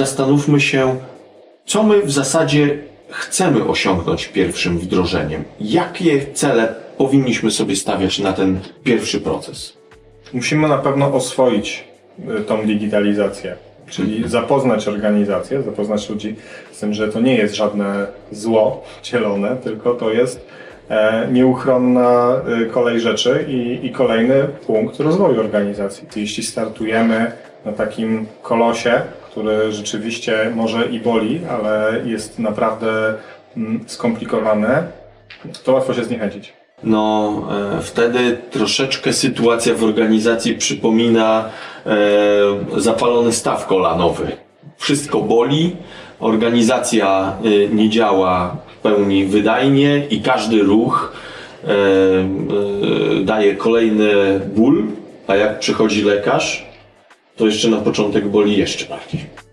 zastanówmy się, co my w zasadzie chcemy osiągnąć pierwszym wdrożeniem. Jakie cele powinniśmy sobie stawiać na ten pierwszy proces? Musimy na pewno oswoić y, tą digitalizację, czyli zapoznać organizację, zapoznać ludzi z tym, że to nie jest żadne zło wcielone, tylko to jest e, nieuchronna y, kolej rzeczy i, i kolejny punkt rozwoju organizacji. Jeśli startujemy na takim kolosie, który rzeczywiście może i boli, ale jest naprawdę mm, skomplikowany, to łatwo się zniechęcić. No, e, wtedy troszeczkę sytuacja w organizacji przypomina e, zapalony staw kolanowy. Wszystko boli, organizacja e, nie działa w pełni wydajnie i każdy ruch e, e, daje kolejny ból, a jak przychodzi lekarz, to jeszcze na początek boli jeszcze bardziej.